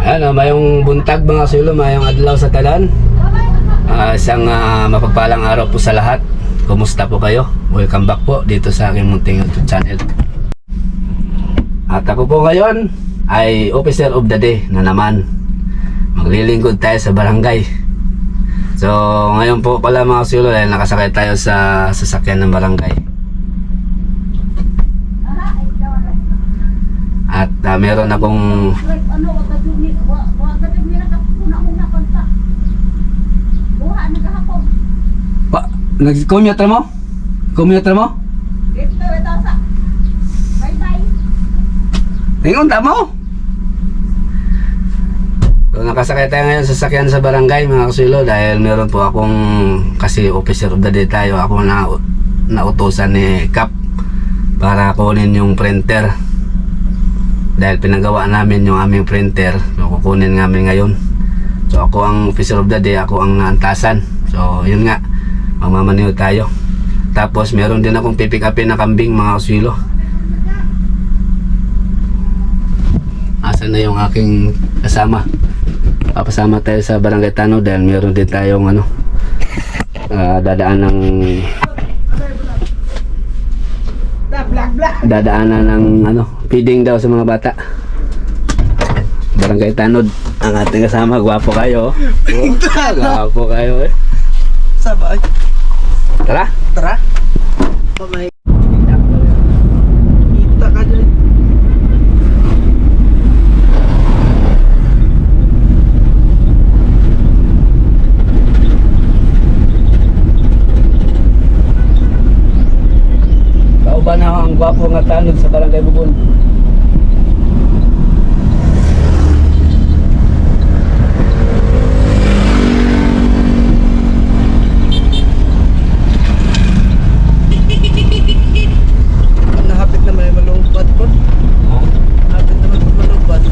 Ayan, ah, mayong buntag mga sulo, mayong adlaw sa talan. Ah, isang ah, mapagpalang araw po sa lahat. Kumusta po kayo? Welcome back po dito sa aking munting YouTube channel. At ako po ngayon ay officer of the day na naman. Maglilingkod tayo sa barangay. So, ngayon po pala mga sulo, nakasakay tayo sa sasakyan ng barangay. At ah, meron akong ano, wag ka dumi, wag wag ka dumi na kapuna-una konta. Buha na kahapon. Pa, nag-commute mo? Commute mo? Dito ito sa. Bye-bye. Ingon mo? So, nakasakay tayo ngayon sa sakyan sa barangay mga kasulo dahil meron po akong kasi officer of the day tayo ako na nautosan ni Cap para kunin yung printer dahil pinagawa namin yung aming printer so kukunin namin ngayon. So ako ang officer of the day ako ang naantasan. So yun nga mamamaniw tayo. Tapos meron din akong pipick upin na kambing mga kasulo Asan na yung aking kasama? Papasama tayo sa Barangay Tano dahil meron din tayong ano ah, dadaan ng dadaanan ng ano feeding daw sa mga bata Barangay Tanod ang ating kasama gwapo kayo oh. gwapo kayo eh Sabay. tara Tara. Pamay. Kita ka dyan. Gwapo nga tanod sa Barangay Bubon Nahapit naman yung malungkot po. Nahapit naman yung malungkot.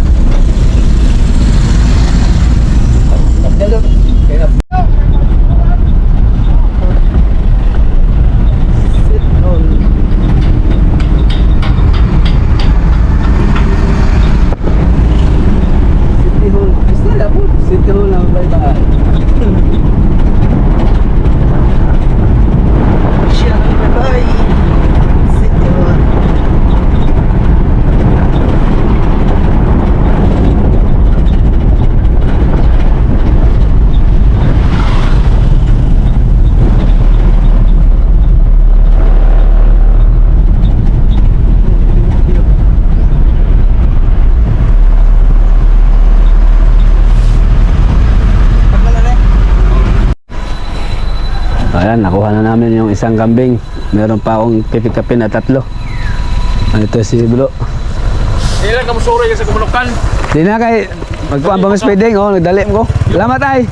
Pagdalo, kaya Sit on. City Hall. Gusto na po. City Hall ang bye-bye. Siya ang babay. Sit on. Pagkala na. Ayan, nakuha na namin yung isang kambing. Meron pa akong pipikapin na tatlo. Ano ito si Bro? Ilan ka musuro yung sa kumunukan? Di na kay magkuhan pa mas pwedeng. Oh, nagdali mo ko. Salamat ay.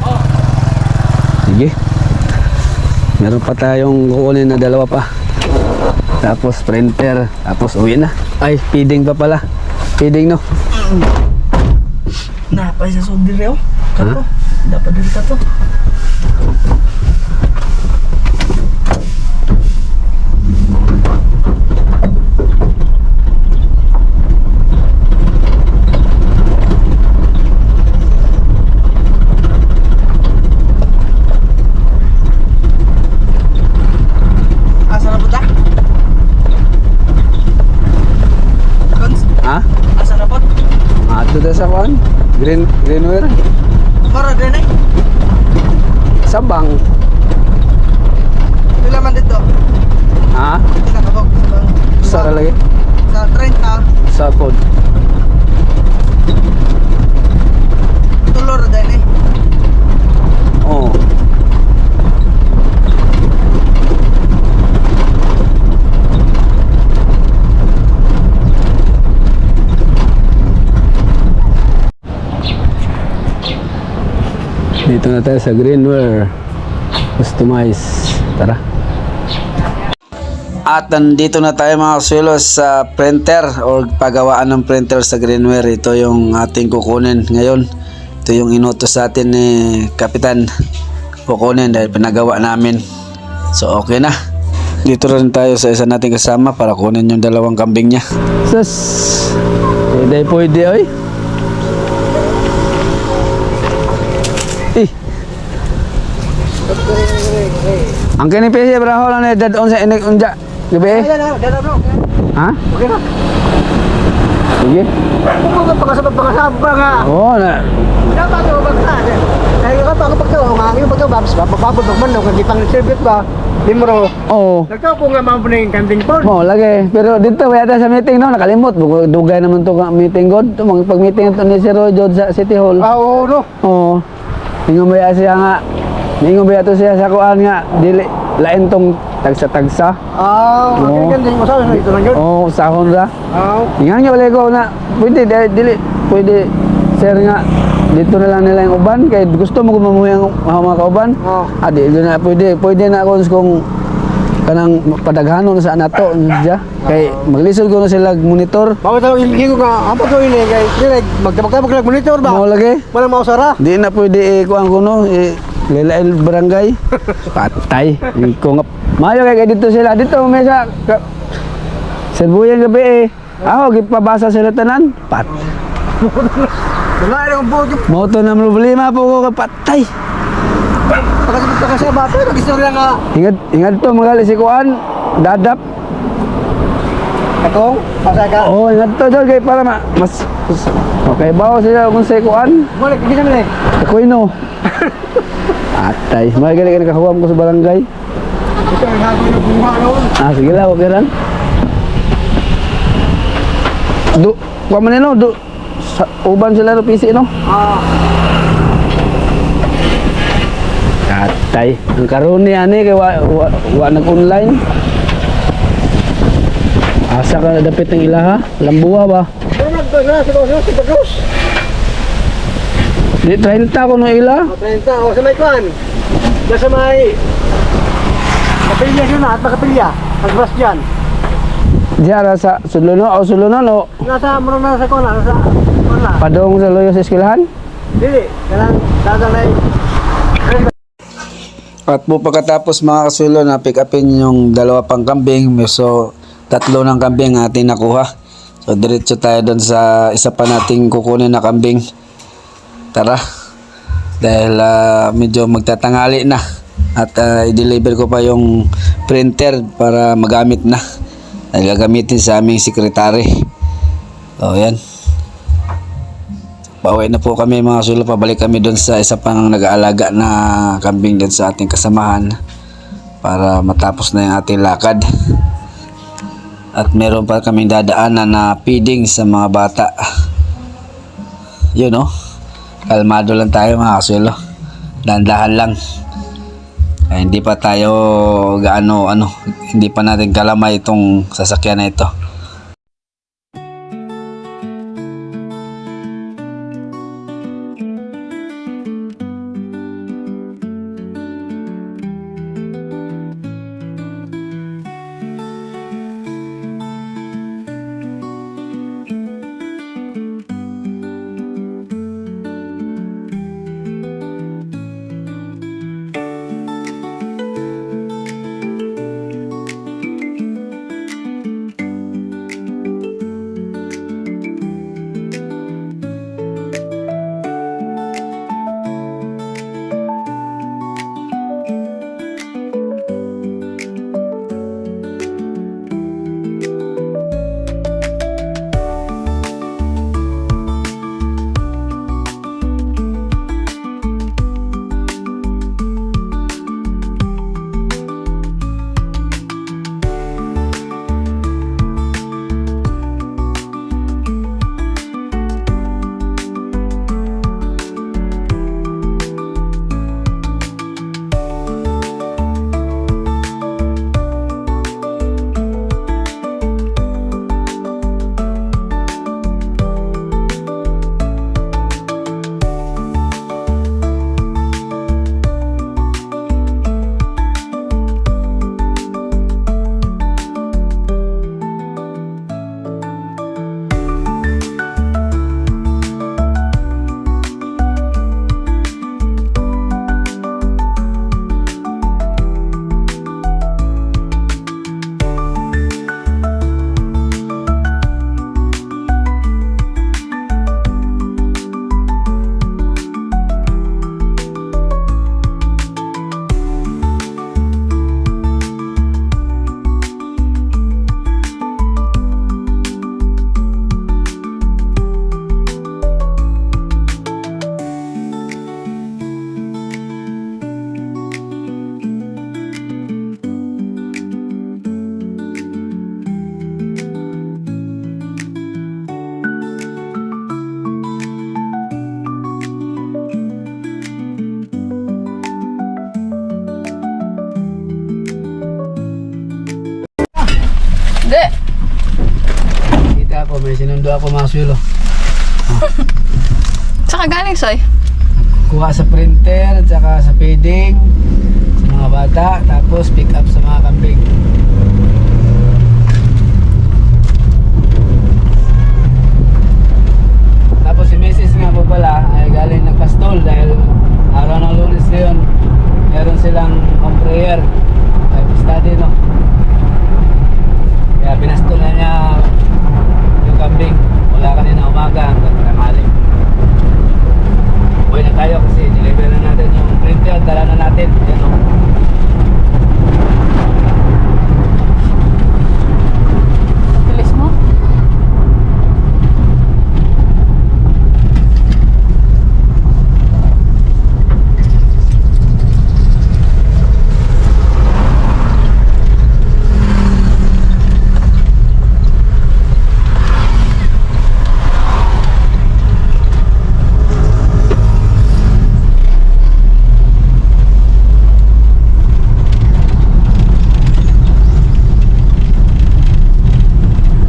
Sige. Meron pa tayong kukunin na dalawa pa. Tapos printer. Tapos uwi na. Ay, feeding pa pala. Feeding no. Napay sa sudi reo. Ha? Kato. Dapat din ka to. Asa na punta? Cons? Ha? Asa na po? Ta sa kuan. Green greenware. Mara din eh. Sabang. Pila man dito. Ha? Pila ka bog. Sa lagi. Sa 30. Sa pod. Tulor din eh. Oh. Dito na tayo sa Greenware. Customize. Tara. At nandito na tayo mga kasulos sa printer o paggawaan ng printer sa Greenware. Ito yung ating kukunin ngayon. Ito yung inutos sa atin ni Kapitan kukunin dahil pinagawa namin. So okay na. Dito rin tayo sa isa nating kasama para kunin yung dalawang kambing niya. Sus! Pwede pwede oy. Ang kini PC braho lang ni dadon sa inig unja. Gabi eh. Na. Ha? Okay na. Sige. Kung pagkasabag pagkasabag pa nga. Oo na. Dapat ako bagsa. Dahil ka pa kapag ito, nga ngayon pagka babs ba, bababot magman daw, hindi pang service ba, limro. Oo. Nagkao po nga mga puning kanting po. Mo lagi. Pero dito wala sa meeting no nakalimot. Dugay naman to meeting god. Pag meeting to ni Sir Rojod sa City Hall. Ah, oo, no. Oo. Ingon ba siya nga. Ingon ba to siya sa kuan nga dili lain tong tagsa-tagsa. Ah, Oo. okay, kanting mo sa ito lang yun. Oo, sahon ra. Ah, Ingan nga wala ko na pwede dili, pwede sir nga dito na lang nila yung uban kay gusto mo gumamuhi ang mga kauban. Oo. Ah, di di na pwede pwede na ako kung kanang padaghanon sa nato niya kay maglisod ko na sila monitor Bawa tayo ilgi ko nga, apa ko ini kay dire magtabag lag monitor ba? mo lagi Wala mo sara. di na pwede eh, kuan ko no eh, Lilail barangay. Patay. Ko nga mayo kay dito sila. Dito may sa ka, Serbuyan gabi eh. Ako gipabasa sila tanan. Pat Wala na kung buo mo to na problema po ko patay. Pagkasabag pagkasabag pero gusto lang nga ingat ingat to magali si kuan dadap. Atong pasaka. oh ingat to dol kay para ma, mas mas- okay bawo sila kung sa kuan Mo lagi gisa ni. Ako'y no. Atay. May gali ka nakahuwam ko sa barangay. Ito ang gagawin ng bunga noon. Ah, sige lang, okay lang. Du, kuha man no, du, sa, uban sila no, PC no? Ah, Atay. Ang karoon ni ani kay wa, wa, wa nag-online. Asa ka dapit ng ilaha? Lambuwa ba? pero nagto na si Boss, si Boss. Di 30 ko no ila. O 30 o sa may kwan. Diyan sa may Kapilya yun na at makapilya. Pagbras dyan. Diyan sa Suluno o Suluno no. Nasa muro na sa kwan, nasa wala. Padong sa loyo sa eskwelahan. Dili, kanang dadalay. At po pagkatapos mga kasulo na pick upin yung dalawa pang kambing, so tatlo ng kambing ang ating nakuha. So diretso tayo doon sa isa pa nating kukunin na kambing. Tara. Dahil ah, medyo magtatangali na. At ah, i-deliver ko pa yung printer para magamit na. Dahil gagamitin sa aming sekretary. O yan. Pauwi na po kami mga sulo, pabalik kami doon sa isa pang nag-aalaga na kambing doon sa ating kasamahan para matapos na yung ating lakad. At meron pa kaming dadaanan na feeding sa mga bata. Yun no, kalmado lang tayo mga kasulo. Dandahan lang. Ay, hindi pa tayo gaano ano, hindi pa natin kalamay itong sasakyan na ito. Sundo ako mga sulo. Saka galing, Soy. Kuha sa printer, at saka sa feeding, sa mga bata, tapos pick up sa mga kambing. Tapos si Mrs. nga po pala ay galing nagpastol dahil araw ng lunes ngayon meron silang home prayer Bible study no kaya pinastol na niya yung kambing mula kanina umaga hanggang tanghali Uwi na tayo kasi deliver na natin yung printer dala na natin yan o Bilis mo.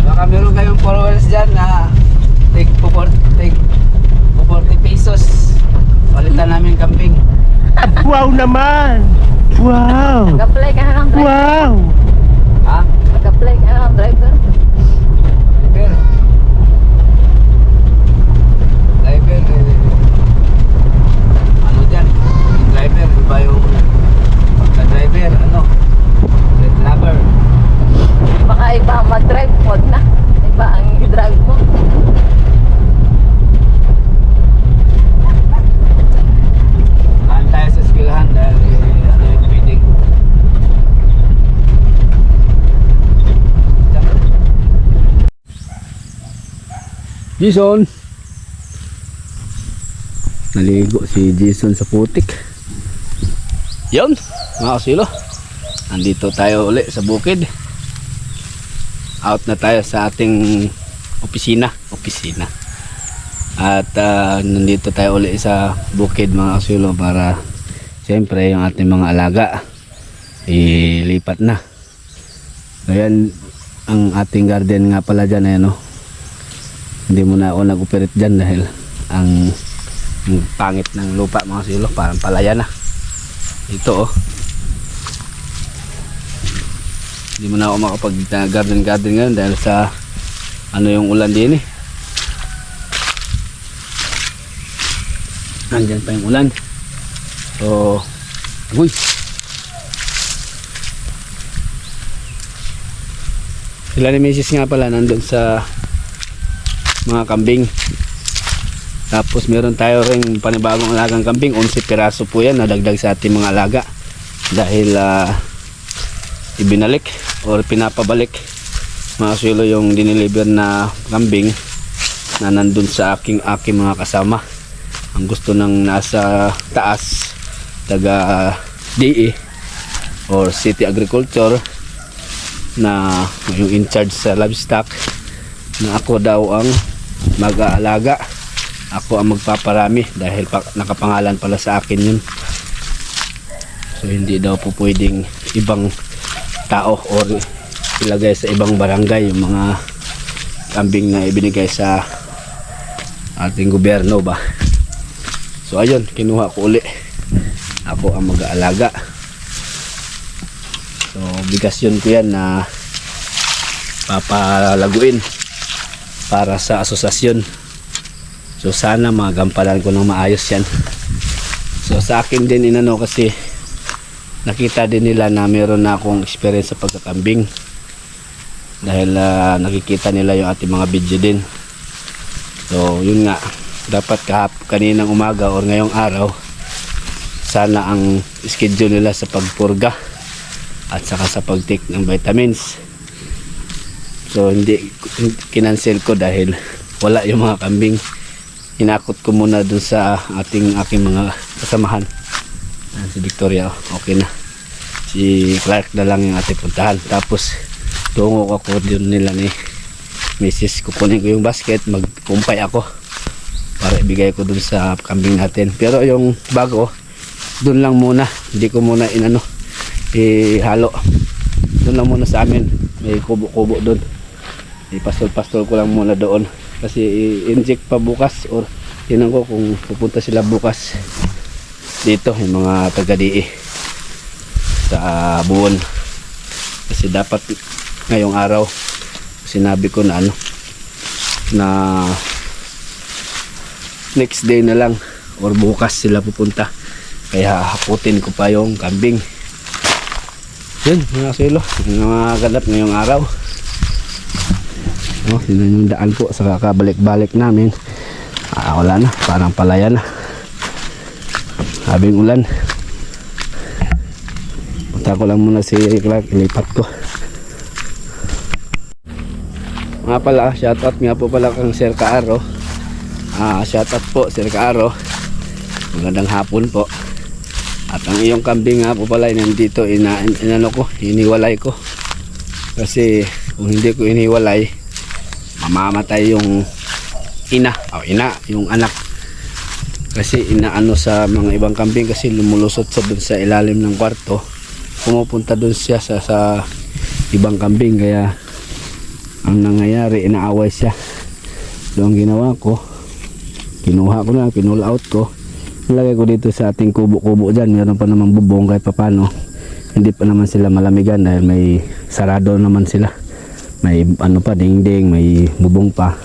Baka meron kayong followers dyan na take po take po 40 pesos. Palitan namin kambing. Wow naman! Wow! Mag-apply ka na ng driver. Wow! Ha? Mag-apply ka na ng driver. Driver. Driver. eh, Ano dyan? Yung driver. Iba yung pagka-driver. Ano? Red lover. Baka iba ang mag-drive, wag na. Iba ang i-drive mo. Kaan tayo sa eskwelahan dahil eh, ano yung feeding. Jason! Naligo si Jason sa putik. Yun, mga kasilo. Andito tayo uli sa bukid. Out na tayo sa ating opisina. Opisina. At ah, nandito tayo uli sa bukid mga kasilo para siyempre yung ating mga alaga ilipat na. Ayan ang ating garden nga pala dyan ayan, no? Hindi mo na ako nag-operate dyan dahil ang, ang pangit ng lupa mga kasilo parang palaya na. Ito oh. Hindi mo na ako makapag garden garden ngayon dahil sa ano yung ulan din eh. Nandyan pa yung ulan. So, uy. Sila ni Mrs. nga pala nandun sa mga kambing. Tapos meron tayo ring panibagong alagang kambing. 11 piraso po yan. Nadagdag sa ating mga alaga. Dahil ah, ibinalik or pinapabalik mga sulo yung dineliver na kambing na nandun sa aking aking mga kasama ang gusto ng nasa taas taga DE or City Agriculture na yung in charge sa livestock na ako daw ang mag-aalaga ako ang magpaparami dahil pa, nakapangalan pala sa akin yun so hindi daw po pwedeng ibang tao or ilagay sa ibang barangay yung mga kambing na ibinigay sa ating gobyerno ba So ayun, kinuha ko uli. Ako ang mag-aalaga. So bigas yun ko yan na papalaguin para sa asosasyon. So sana magampalan ko ng maayos yan. So sa akin din inano kasi nakita din nila na meron na akong experience sa pagkakambing. Dahil ah, nakikita nila yung ating mga video din. So yun nga, dapat kahap kaninang umaga or ngayong araw sana ang schedule nila sa pagpurga at saka sa pag-take ng vitamins so hindi kinansel ko dahil wala yung mga kambing. Hinakot ko muna dun sa ating aking mga kasamahan. Si Victoria okay na. Si Clark na lang yung ating puntahan. Tapos tungo ako dun nila ni Mrs. kukunin ko yung basket magkumpay ako para ibigay ko dun sa kambing natin. Pero yung bago dun lang muna. Hindi ko muna inano ihalo. Dun lang muna sa amin. May kubo-kubo dun ipastol-pastol ko lang muna doon. Kasi i-inject pa bukas or tinan ko kung pupunta sila bukas dito yung mga taga-DE sa uh, buwan. Kasi dapat ngayong araw sinabi ko na ano na next day na lang or bukas sila pupunta. Kaya haputin ko pa yung kambing. Yun mga silo mga ganap ngayong araw oh, yun yung daan po sa kakabalik-balik namin. Ah, wala na. Parang palaya na. Habing ulan. Punta ko lang muna si Clark. Ilipat ko. Nga pala shoutout nga po pala kang Sir Kaaro. Ah, shoutout po Sir Kaaro. Magandang hapon po. At ang iyong kambing nga po pala nandito ina, inano ko iniwalay ko. Kasi kung hindi ko iniwalay mamamatay yung ina o ina yung anak. Kasi inaano sa mga ibang kambing kasi lumulusot sa dun sa ilalim ng kwarto. Pumupunta dun siya sa, sa ibang kambing kaya ang nangyayari inaaway siya. So ang ginawa ko. Kinuha ko na pinull out ko. Nilagay ko dito sa ating kubo-kubo dyan. Meron pa naman bubong kahit papano. Hindi pa naman sila malamigan dahil may sarado naman sila may ano pa dingding may bubong pa.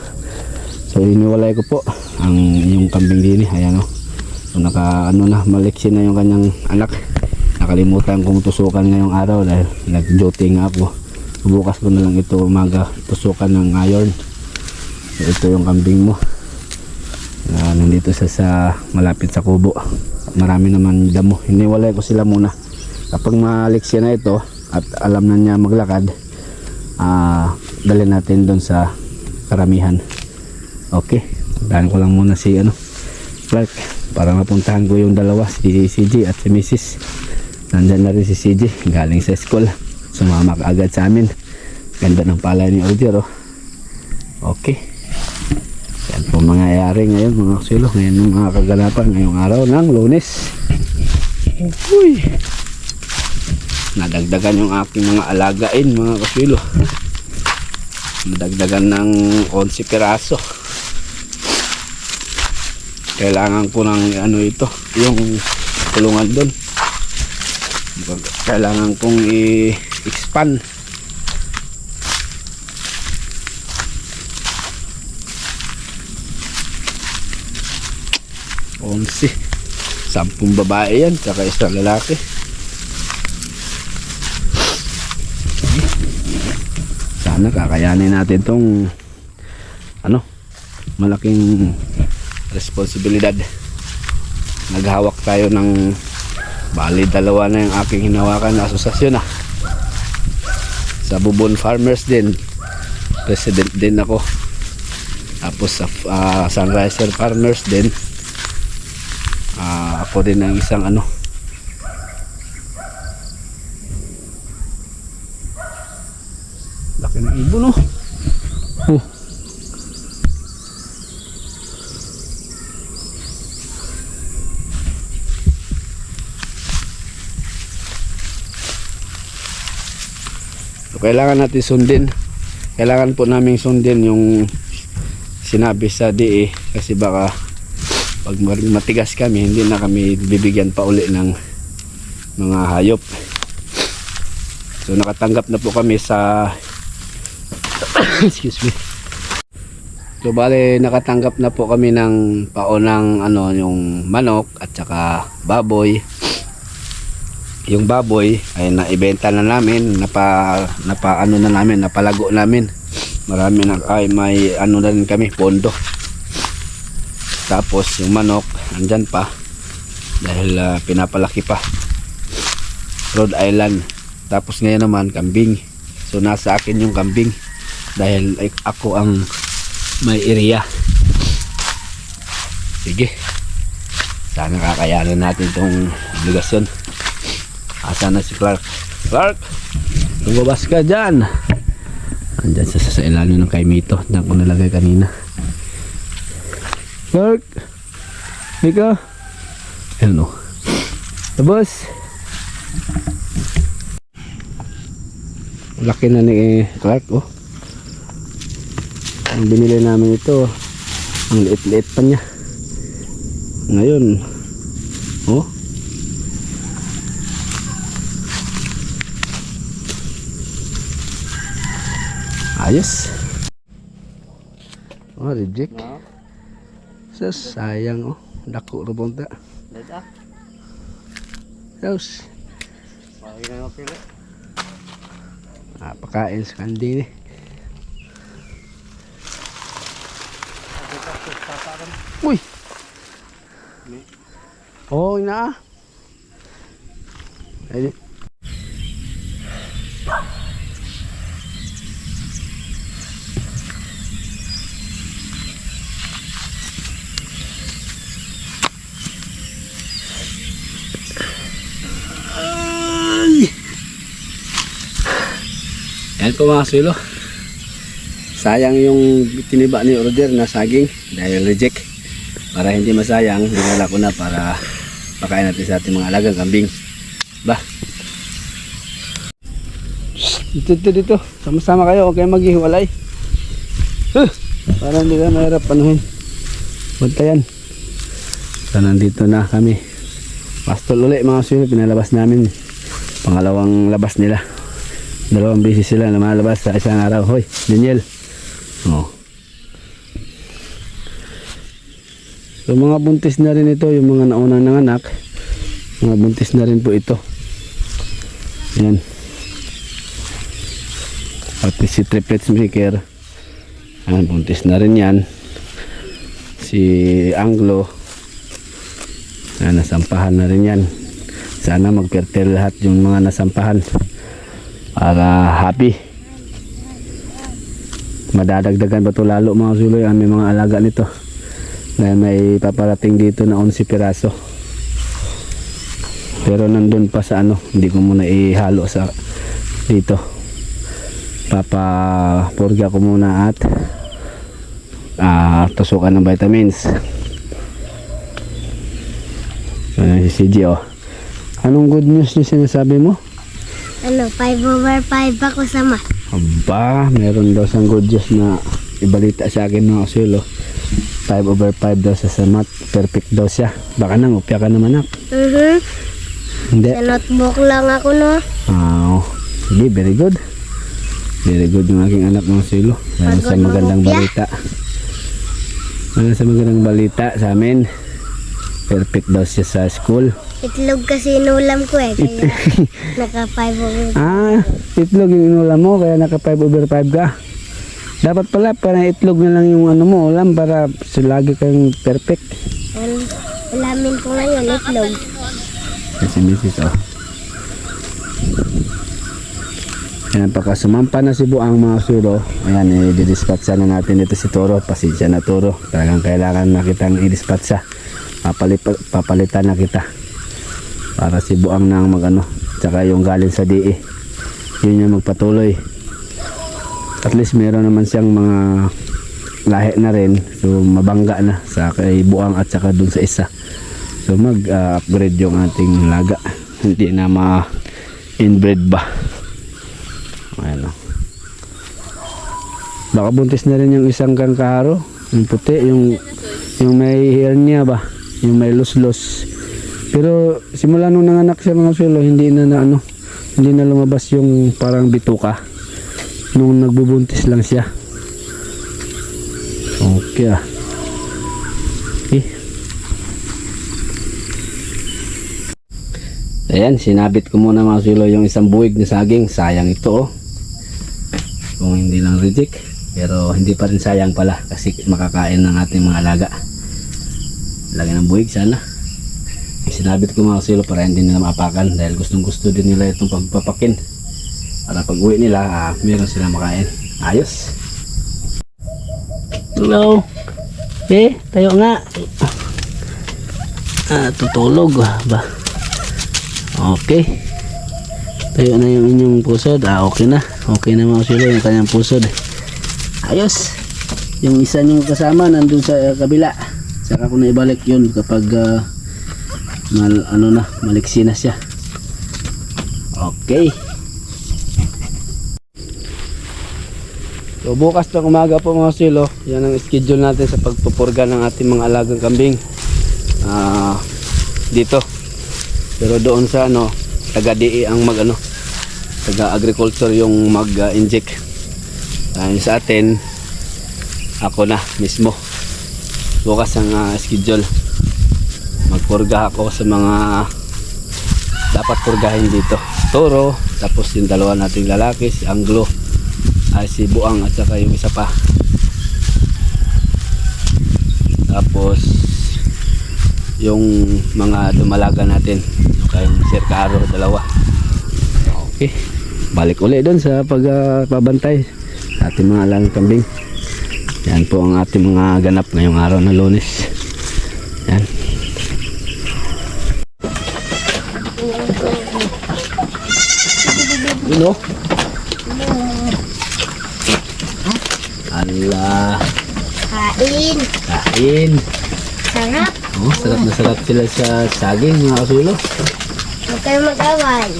So iniwalay ko po ang yung kambing din ayan o so, naka ano na maliksi na yung kanyang anak. Nakalimutan kong tusukan ngayong araw dahil nag duty nga ako. Bukas ko na lang ito umaga tusukan ng iron. So, ito yung kambing mo. Ah, nandito sa, sa malapit sa kubo. Marami naman damo. Iniwalay ko sila muna. Kapag maliksi na ito at alam na niya maglakad ah dali natin doon sa karamihan. Okay daan ko lang muna si ano Clark para mapuntahan ko yung dalawa si CJ at si Mrs. nandyan na rin si CJ galing sa school. Sumama ka agad sa amin. Ganda ng palay ni Roger oh. okay. Yan po mangyayari ngayon mga kasilo. Ngayon yung mga kaganapan ngayong araw ng lunes. Uy nadagdagan yung aking mga alagain mga kasilo nadagdagan ng 11 piraso kailangan ko ng ano ito yung kulungan doon kailangan kong i-expand Onsi. Sampung babae yan, tsaka isang lalaki. Sana kakayanin natin tong ano, malaking responsibilidad. Naghawak tayo ng bali dalawa na yung aking hinawakan na asosasyon na. Sa Bubon Farmers din, president din ako. Tapos sa ah, Sunriser Farmers din, Ah, ako din ang isang ano laki ng ibon oh oh So, kailangan natin sundin. Kailangan po namin sundin yung sinabi sa DE kasi baka pag matigas kami hindi na kami bibigyan pa uli ng mga hayop. So nakatanggap na po kami sa excuse me. So bale nakatanggap na po kami ng paunang ano yung manok at saka baboy yung baboy ay naibenta na namin napa, napa ano na namin napalago namin. Marami na ay may ano na rin kami pondo. Tapos yung manok andyan pa dahil ah, pinapalaki pa. Rhode Island. Tapos ngayon naman kambing. So nasa akin yung kambing dahil like, ako ang may area. Sige. Sana kakayanin natin tong obligasyon asa na si Clark. Clark lumabas ka dyan. Andyan sa, sa ilalim ng kaimito dyan ko nalagay kanina. Clark Mika Ano Tapos Laki na ni Clark oh. Ang binili namin ito, ang liit-liit pa niya. Ngayon, oh. Ayos. Oh, reject. Sus, sayang oh. Dako rubonta. Sus. Ah, pakain sa kandi ni. Uy. Oh, ina. Ay. Ay. Yan po mga sulo. Sayang yung tiniba ni order na saging dahil reject. Para hindi masayang, dinala ko na para pakain natin sa ating mga alagang kambing. Ba? Dito, dito, dito. Sama-sama kayo. Huwag kayong maghiwalay. Huh! Para hindi ka mahirap panuhin. Bantayan. So, nandito na kami. Pastol ulit mga sulo. Pinalabas namin. Pangalawang labas nila. Dalawang beses sila na malabas sa isang araw. Hoy, Daniel. Oh. So mga buntis na rin ito, yung mga naunang nanganak. Mga buntis na rin po ito. Yan. Pati si triplets maker. Ayan, buntis na rin yan. Si Anglo. Ayan, nasampahan na rin yan. Sana magpertel lahat yung mga nasampahan. Para happy. Madadagdagan pa to lalo mga suloy ang may mga alaga nito. Dahil may paparating dito na 11 piraso. Pero nandun pa sa ano, hindi ko muna ihalo sa dito. Papa purga ko muna at ah tusukan ng vitamins. Ayan si CG oh. Anong good news yung sinasabi mo? Ano, 5 over 5 ako sa math. Aba, meron daw siyang good news na ibalita sa akin ng Osilo. 5 over 5 daw sa samat. Perfect daw siya. Baka nang upya ka naman nak. Mhm. Hindi. Sa notebook lang ako no. Ah, oh. Sige, very good. Very good yung aking anak ng Osilo. Dahil sa magandang balita. Dahil sa magandang balita sa amin. Perfect daw siya sa school. Itlog kasi inulam ko eh. Kaya naka 5 over Ah, itlog yung inulam mo kaya naka 5 over 5 ka. Dapat pala para itlog na lang yung ano mo ulam para so, lagi kang perfect. Well, ulamin ko ngayon itlog. Kasi misis oh. Ayan, pagka sumampa na si Buang mga suro, ayan, i-dispatcha na natin ito si Toro. Pasensya na Toro. Talagang kailangan na kitang i-dispatcha. Papalipa, papalitan na kita. Para si Buang na ang mag-ano. Tsaka yung galing sa DE. Yun yung magpatuloy. At least meron naman siyang mga lahi na rin. So mabangga na sa kay Buang at saka dun sa isa. So mag-upgrade yung ating laga. Hindi na ma-inbred ba. Ayan o. Baka buntis na rin yung isang kangkaro. Yung puti, yung, yung may hernia ba? Yung may los-los. Pero simula nung nanganak siya mga sulo, hindi na, na ano, hindi na lumabas yung parang bituka. Nung nagbubuntis lang siya. Okay ah. Eh, Ayan, sinabit ko muna mga silo yung isang buwig na saging. Sayang ito oh. Kung hindi lang reject. Pero hindi pa rin sayang pala kasi makakain ng ating mga alaga. Lagyan ng buwig sana. Sinabit ko mga silo para hindi nila maapakan dahil gustong gusto din nila itong pagpapakin. Para pag uwi nila, ah, meron sila makain. Ayos. Hello. Eh, tayo nga. Ah, tutulog ba? Okay. Tayo na yung inyong pusod. Ah, okay na. Okay na mga silo yung kanyang pusod. Ayos. Yung isa niyong kasama nandun sa uh, kabila. Saka ko na ibalik yun kapag ah, mal, ano na, maliksi na siya. Okay. So bukas ng umaga po mga silo, yan ang schedule natin sa pagpupurga ng ating mga alagang kambing. Ah, dito. Pero doon sa ano, taga DE ang mag ano, taga agriculture yung mag-inject. Dahil sa atin, ako na mismo. Bukas ang ah, schedule. Magpurga ako sa mga dapat purgahin dito. Toro, tapos yung dalawa nating lalaki, si Anglo, ay si Buang at saka yung isa pa. Tapos yung mga dumalaga natin, kayong Sir Caro, dalawa. Okay. Balik uli doon sa pagpabantay sa ating mga alang kambing. Yan po ang ating mga ganap ngayong araw na lunes. Yan. Yun o. Ala, Kain. kain. Sarap. Oh, sarap na sarap sila sa saging mga kasulo. Huwag kayo mag-away.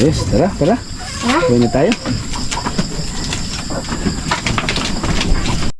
Ayos, tara, tara. Ha? Kuha na tayo.